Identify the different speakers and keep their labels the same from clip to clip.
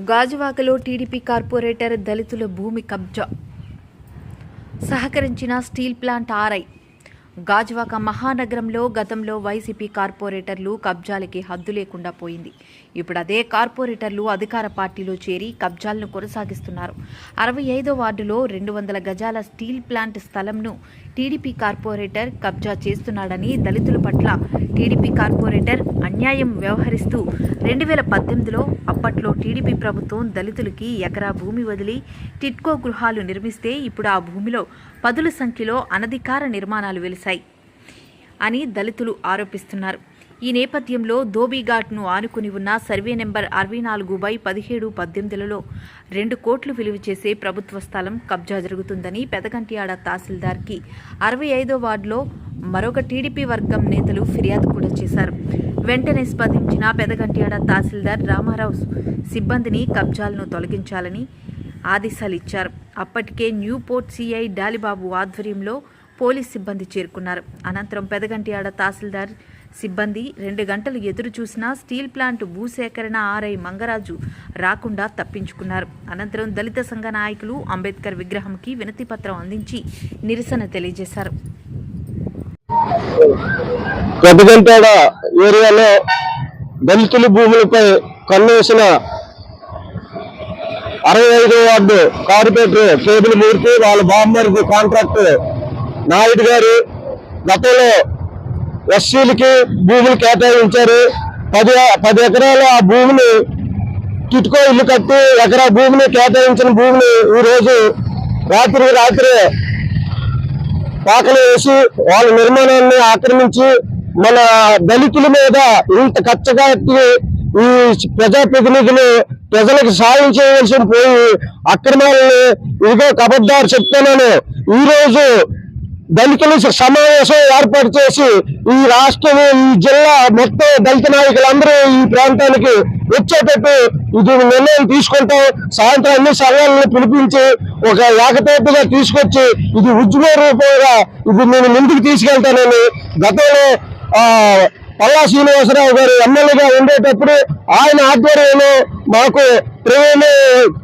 Speaker 1: గాజువాకలో TDP corporator దళితుల భూమి కబ్జా. సహకరించిన స్టీల్ ప్లాంట్ ఆర్ఐ. గాజువాక మహానగరంలో గతంలో వైసీపీ కార్పొరేటర్లు కబ్జాలకి హద్దు లేకుండా పోయింది. ఇప్పుడు అదే కార్పొరేటర్లు అధికార పార్టీలో చేరి కబ్జాలను కొనసాగిస్తున్నారు. అరవై ఐదో వార్డులో రెండు వందల గజాల స్టీల్ ప్లాంట్ స్థలంను టీడీపీ కార్పొరేటర్ కబ్జా చేస్తున్నాడని దళితుల పట్ల టీడీపీ కార్పొరేటర్ అన్యాయం వ్యవహరిస్తూ రెండు వేల పద్దెనిమిదిలో అప్పట్లో టీడీపీ ప్రభుత్వం దళితులకి ఎకరా భూమి వదిలి టిట్కో గృహాలు నిర్మిస్తే ఇప్పుడు ఆ భూమిలో పదుల సంఖ్యలో అనధికార నిర్మాణాలు వెలిశాయి. అని దళితులు ఆరోపిస్తున్నారు. ఈ నేపథ్యంలో ధోబీఘాట్ను ఆనుకుని ఉన్న సర్వే నెంబర్ అరవై నాలుగు బై పదిహేడు పద్దెనిమిదిలలో రెండు కోట్లు విలువ చేసే ప్రభుత్వ స్థలం కబ్జా జరుగుతుందని పెదగంటియాడ తహసీల్దార్కి అరవై ఐదో వార్డులో మరొక టీడీపీ వర్గం నేతలు ఫిర్యాదు కూడా చేశారు. వెంటనే స్పందించిన పెదగంటియాడ తహసీల్దార్ రామారావు సిబ్బందిని కబ్జాలను తొలగించాలని ఆదేశాలు ఇచ్చారు. అప్పటికే న్యూపోర్ట్ సిఐ డాలిబాబు ఆధ్వర్యంలో పోలీస్ సిబ్బంది చేరుకున్నారు. అనంతరం పెదగంటియాడ తహసీల్దార్ సిబ్బంది రెండు గంటలు ఎదురు చూసినా స్టీల్ ప్లాంట్ భూసేకరణ ఆర్ఐ మంగరాజు రాకుండా తప్పించుకున్నారు. అనంతరం దళిత సంఘ నాయకులు అంబేద్కర్ విగ్రహంకి వినతి పత్రం అందించి నిరసన తెలియజేశారు.
Speaker 2: పెద్దగంటాడ ఏరియాలో దళితుల భూములపై కన్నేసిన అరవై ఐదో వార్డు కార్పొరేటర్ కేబుల్ మూర్తి వాళ్ళ బామ్మర్ది కాంట్రాక్ట్ నాయుడు గారు గతంలో ఎస్సీలకి భూములు కేటాయించారు. పది పది ఎకరాల ఆ భూమిని కిటుకో ఇల్లు కట్టి ఎకరా భూమిని కేటాయించిన భూమిని ఈ రోజు రాత్రి రాత్రి పాకలు వేసి వాళ్ళ నిర్మాణాన్ని ఆక్రమించి మన దళితుల మీద ఇంత కచ్చగట్టి ఈ ప్రజాప్రతినిధులు ప్రజలకు సాయం చేయవలసి పోయి అక్రమాలని ఇదిగో కబద్దారు చెప్తున్నాను. ఈ రోజు దళితుల సమావేశం ఏర్పాటు చేసి ఈ రాష్ట్రం ఈ జిల్లా మొత్తం దళిత నాయకులందరూ ఈ ప్రాంతానికి వచ్చేటట్టు ఇది నిర్ణయం తీసుకుంటాం. సాయంత్రం అన్ని సంఘాలను పిలిపించి ఒక ఏకతేపుగా తీసుకొచ్చి ఇది ఉద్యమ రూపంగా ఇది నేను ముందుకు తీసుకెళ్తానని గతంలో ఆ పల్లా శ్రీనివాసరావు గారు ఎమ్మెల్యేగా ఉండేటప్పుడు ఆయన ఆధ్వర్యంలో మాకు ప్రవీణ్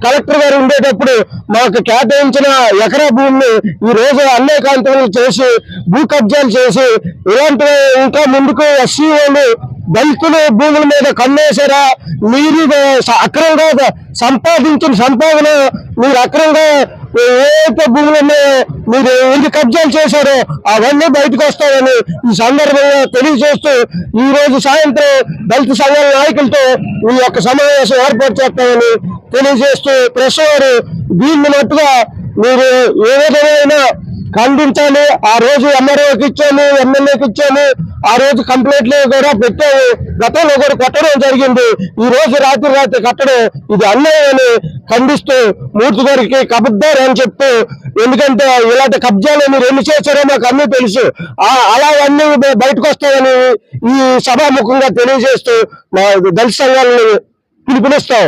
Speaker 2: కలెక్టర్ గారు ఉండేటప్పుడు మాకు కేటాయించిన ఎకరా భూమిని ఈ రోజు అన్నేకాంతలు చేసి భూ కబ్జాలు చేసి ఇలాంటివి ఇంకా ముందుకు ఎస్సీ దళితులు భూముల మీద కన్నేసారా మీరు అక్రమంగా సంపాదించిన సంపాదన మీరు అక్రమంగా ఏదైతే భూములు ఉన్నాయో మీరు ఎన్ని కబ్జాలు చేశారో అవన్నీ బయటకు వస్తాయని ఈ సందర్భంగా తెలియజేస్తూ ఈ రోజు సాయంత్రం దళిత సంఘాల నాయకులతో ఈ యొక్క సమావేశం ఏర్పాటు చేస్తామని తెలియజేస్తూ ప్రెస్ వారు దీన్ని మట్టుగా మీరు ఏ విధమైన ఖండించాలి. ఆ రోజు ఎమ్మెల్యేకి ఇచ్చాము ఎమ్మెల్యేకి ఇచ్చాము. ఆ రోజు కంప్లైంట్లు కూడా పెట్టాము. గతంలో కూడా కట్టడం జరిగింది. ఈ రోజు రాత్రి రాత్రి కట్టడం ఇది అన్యాయం అని ఖండిస్తూ మూర్తి గారికి కబద్దారు అని చెప్తూ ఎందుకంటే ఇలాంటి కబ్జాలు మీరు ఎన్ని చేశారో మాకు అన్నీ తెలుసు. అలా అన్ని బయటకు వస్తాయని ఈ సభాముఖంగా తెలియజేస్తూ మా దళిత సంఘాలను పిలుపునిస్తాం.